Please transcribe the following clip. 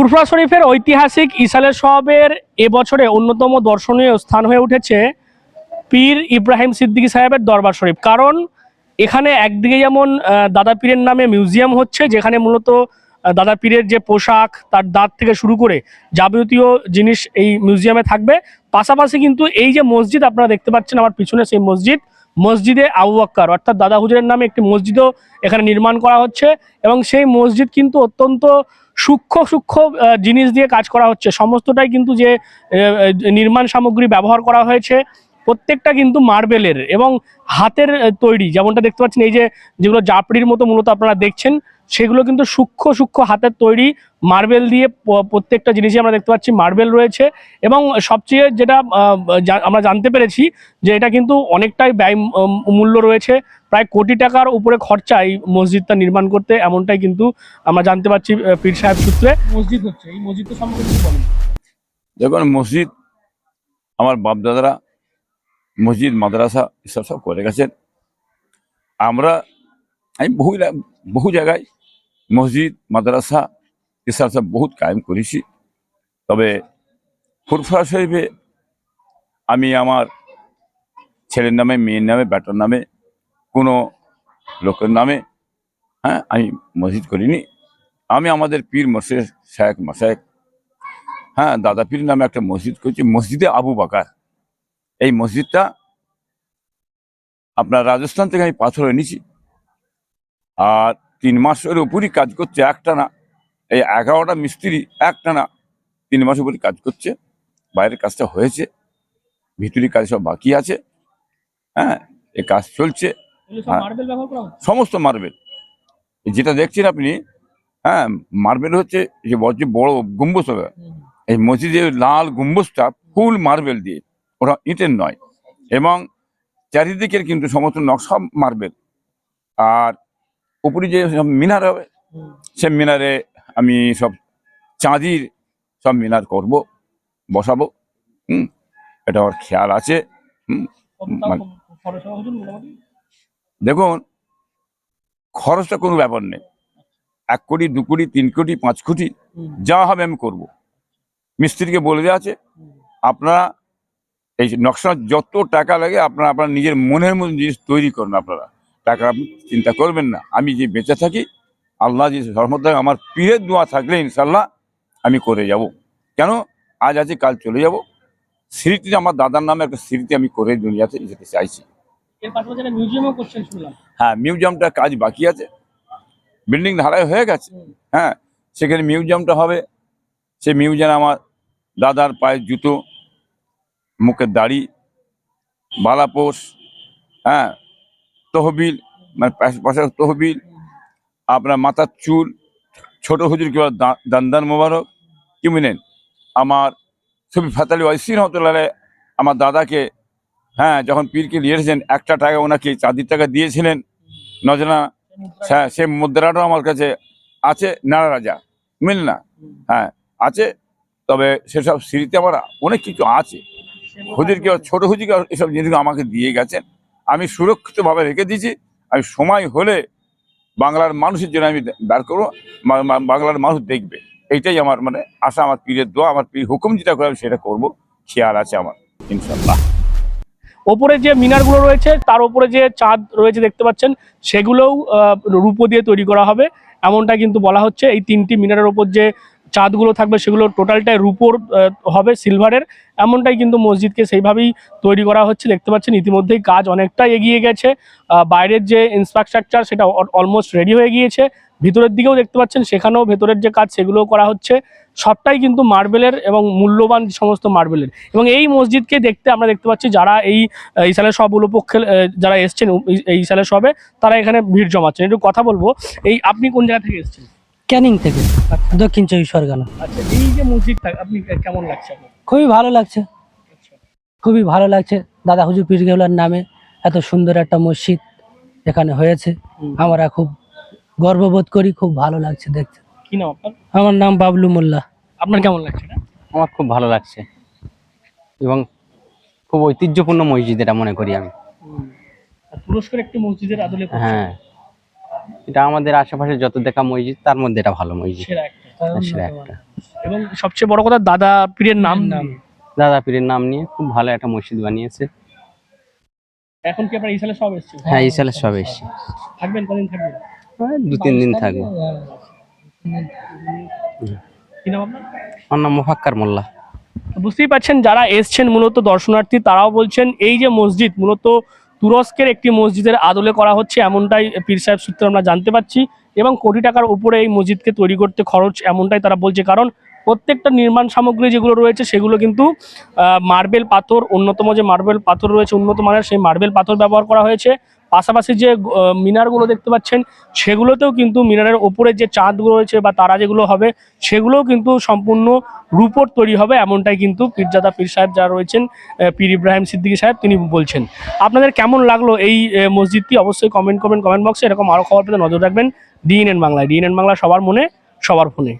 ফুরফুরা শরীফের ঐতিহাসিক ইসালের সবের এবছরে অন্যতম দর্শনীয় স্থান হয়ে উঠেছে পীর ইব্রাহিম সিদ্দিকী সাহেবের দরবার শরীফ। কারণ এখানে একদিকে যেমন দাদা পীরের নামে মিউজিয়াম হচ্ছে, যেখানে মূলত দাদা পীরের যে পোশাক তার দাঁত থেকে শুরু করে যাবতীয় জিনিস এই মিউজিয়ামে থাকবে। পাশাপাশি কিন্তু এই যে মসজিদ আপনারা দেখতে পাচ্ছেন, আমার পিছনে সেই মসজিদ, মসজিদে আবু আক্কার অর্থাৎ দাদা হুজুরের নামে একটি মসজিদও এখানে নির্মাণ করা হচ্ছে। এবং সেই মসজিদ কিন্তু অত্যন্ত সূক্ষ্ম সূক্ষ্ম জিনিস দিয়ে কাজ করা হচ্ছে। সমস্তটাই কিন্তু যে নির্মাণ সামগ্রী ব্যবহার করা হয়েছে, প্রত্যেকটা কিন্তু মার্বেলের এবং হাতের তৈরি। যেমনটা দেখতে পাচ্ছেন, এই যে যেগুলো জাপড়ির মতো মূলত আপনারা দেখছেন সেগুলো কিন্তু সূক্ষ্ম সূক্ষ্ম হাতের তৈরি মার্বেল দিয়ে প্রত্যেকটা জিনিসই আমরা দেখতে পাচ্ছি মার্বেল রয়েছে এবং সবচেয়ে যেটা আমরা জানতে পেরেছি যে এটা কিন্তু অনেকটাই ব্যয় মূল্য রয়েছে। প্রায় কোটি টাকার উপরে খরচা এই মসজিদটা নির্মাণ করতে এমনটাই কিন্তু আমরা জানতে পারছি পীর সাহেব সূত্রে। মসজিদ হচ্ছে এই মসজিদটা সম্পর্কে বলেন। দেখুন মসজিদ আমার বাপদাদারা মসজিদ মাদ্রাসা এসব সব করে গেছেন। আমরা আমি বহু বহু জায়গায় মসজিদ, মাদ্রাসা এসব সব বহুত কায়েম করেছি। তবে ফুরফুরা শরীফে আমি আমার ছেলের নামে, মেয়ের নামে বেটার নামে, কোনো লোকের নামে হ্যাঁ আমি মসজিদ করিনি। আমি আমাদের পীর মসজিদ শায়েক মশায়েক হ্যাঁ দাদা পীর নামে একটা মসজিদ করছি, মসজিদে আবু বাকার। এই মসজিদটা আপনার রাজস্থান থেকে আমি পাথর এনেছি। আর তিন মাসের উপরই কাজ করছে একটা না। এই এগারোটা মিস্ত্রি একটা না তিন মাস উপরই কাজ করছে। বাইরের কাজটা হয়েছে ভিতরি কাজ সব বাকি আছে। হ্যাঁ এ কাজ চলছে। হ্যাঁ। সমস্ত মার্বেল যেটা দেখছেন আপনি হ্যাঁ মার্বেল হচ্ছে যে বড় যে বড় গম্বুজ হবে। এই মসজিদের লাল গম্বুজটা ফুল মার্বেল দিয়ে ওটা ইটের নয়। এবং চারিদিকের কিন্তু সমস্ত নকশা মার্বেল আর উপরে যে সব মিনার হবে সে মিনারে আমি সব চাঁদির সব মিনার করব বসাবো হুম? এটা আমার খেয়াল আছে মানে-? দেখুন খরচটা কোনো ব্যাপার নেই। এক কোটি দু কোটি তিন কোটি পাঁচ কোটি যা হবে আমি করব। মিস্ত্রিকে বলে দেওয়া আছে আপনারা এই নকশা যত টাকা লাগে আপনারা আপনার নিজের মনের মতো জিনিস তৈরি করুন আপনারা। টাকা আপনি চিন্তা করবেন না। আমি যে বেঁচে থাকি আল্লাহ যে সর্বদা আমার পীরের দোয়া থাকলে ইনশাল্লাহ আমি করে যাব। কেন? আজ আছে কাল চলে যাব। স্মৃতি আমার দাদার নামে একটা স্মৃতি আমি করে দুনিয়াতে যেতে চাইছি। হ্যাঁ মিউজিয়ামটা কাজ বাকি আছে। বিল্ডিং ধারায় হয়ে গেছে। হ্যাঁ সেখানে মিউজিয়ামটা হবে। সে মিউজিয়াম আমার দাদার পায়ের জুতো মুখের দাড়ি বালাপোষ হ্যাঁ তহবিল মানে পাশ- তহবিল আপনার মাথার চুল ছোট হুজুর কি বলে, দা- দান্দান মোবারক কি বুঝলেন আমার ছবি ফাতালি ওয়াইসিন হতলালে আমার দাদাকে হ্যাঁ যখন পীরকে নিয়ে এসেছেন একটা টাকা ওনাকে চাঁদির টাকা দিয়েছিলেন। নজনা হ্যাঁ সে মুদ্রাটাও আমার কাছে আছে নারা রাজা বুঝলেন না হ্যাঁ আছে। তবে সেসব স্মৃতি আমার অনেক কিছু আছে। হুজুরকে ছোট হুজুরকে এসব জিনিসগুলো আমাকে দিয়ে গেছেন। আমি সুরক্ষিতভাবে রেখে দিয়েছি। আমি সময় হলে বাংলার মানুষের জন্য আমি বার করব বাংলার মানুষ দেখবে। এইটাই আমার মানে আশা, আমার পীরের দোয়া, আমার পীর হুকুম যেটা করে আমি সেটা করব। খেয়াল আছে আমার ইনশাল্লাহ ওপরে যে মিনারগুলো রয়েছে, তার ওপরে যে চাঁদ রয়েছে দেখতে পাচ্ছেন, সেগুলোও রূপো দিয়ে তৈরি করা হবে। এমনটা কিন্তু বলা হচ্ছে, এই তিনটি মিনারের ওপর যে চাঁদগুলো থাকবে সেগুলো টোটালটাই রুপোর হবে সিলভারের এমনটাই কিন্তু মসজিদকে সেইভাবেই তৈরি করা হচ্ছে, দেখতে পাচ্ছেন, ইতিমধ্যেই কাজ অনেকটাই এগিয়ে গেছে। বাইরের যে ইনফ্রাস্ট্রাকচার সেটা অলমোস্ট রেডি হয়ে গিয়েছে। ভিতরের দিকেও দেখতে পাচ্ছেন, সেখানেও ভেতরের যে কাজ, সেগুলোও করা হচ্ছে। সবটাই কিন্তু মার্বেলের এবং মূল্যবান সমস্ত মার্বেলের। এবং এই মসজিদকে দেখতে আমরা দেখতে পাচ্ছি, যারা এই সালের সব উপলক্ষে যারা এসছেন এই- সালের সবে, তারা এখানে ভিড় জমাচ্ছেন। একটু কথা বলব, এই আপনি কোন জায়গা থেকে এসেছেন? ক্যানিং থেকে দক্ষিণ চব্বিশ পরগনা। আচ্ছা এই যে মসজিদটা আপনি কেমন লাগছে? খুবই ভালো লাগছে। খুবই ভালো লাগছে। দাদা হুজুর পীর কেবলার নামে এত সুন্দর একটা মসজিদ এখানে হয়েছে। আমরা খুব গর্ববোধ করি খুব ভালো লাগছে দেখতে। কি নাম আপনার? আমার নাম বাবলু মোল্লা। আপনার কেমন লাগছে আমার খুব ভালো লাগছে। এবং খুব ঐতিহ্যপূর্ণ মসজিদ এটা মনে করি আমি। তুরস্কের একটি মসজিদের আদলে হ্যাঁ। এটা আমাদের আশেপাশে যত দেখা মসজিদ তার মধ্যে এটা ভালো মসজিদ। সেরা একটা তার সেরা একটা। এবং সবচেয়ে বড় কথা দাদা পীরের নাম নাম। দাদা পীরের নাম নিয়ে খুব ভালো একটা মসজিদ বানিয়েছে। এখন কি আপনার ইসালে সব এসছে? হ্যাঁ এই সালে সব এসছে। থাকবেন কদিন থাকবেন? দু তিন দিন থাকব। কি নাম আমার নাম মোফাক্কার মোল্লা। বুঝতেই পাচ্ছেন যারা এসছেন মূলত দর্শনার্থী তারাও বলছেন এই যে মসজিদ মূলত তুরস্কের একটি মসজিদের আদলে করা হচ্ছে, এমনটাই পীর সাহেব সূত্রে আমরা জানতে পারছি এবং কোটি টাকার উপরে এই মসজিদকে তৈরি করতে খরচ এমনটাই তারা বলছে, কারণ প্রত্যেকটা নির্মাণ সামগ্রী যেগুলো রয়েছে, সেগুলো কিন্তু মার্বেল পাথর, অন্যতম যে মার্বেল পাথর রয়েছে, উন্নত মানের সেই মার্বেল পাথর ব্যবহার করা হয়েছে। পাশাপাশি যে মিনারগুলো দেখতে পাচ্ছেন, সেগুলোতেও কিন্তু মিনারের ওপরে যে চাঁদগুলো রয়েছে বা তারা যেগুলো হবে, সেগুলোও কিন্তু সম্পূর্ণ রূপর তৈরি হবে, এমনটাই কিন্তু পীরজাদা পীর সাহেব যারা রয়েছেন পীর ইব্রাহিম সিদ্দিকী সাহেব, তিনি বলছেন। আপনাদের কেমন লাগল এই মসজিদটি? অবশ্যই কমেন্ট করবেন কমেন্ট বক্সে এরকম আরও খবর পেতে নজর রাখবেন। ডিএনএন বাংলায় ডিএনএন বাংলা সবার মনে, সবার ফোনে।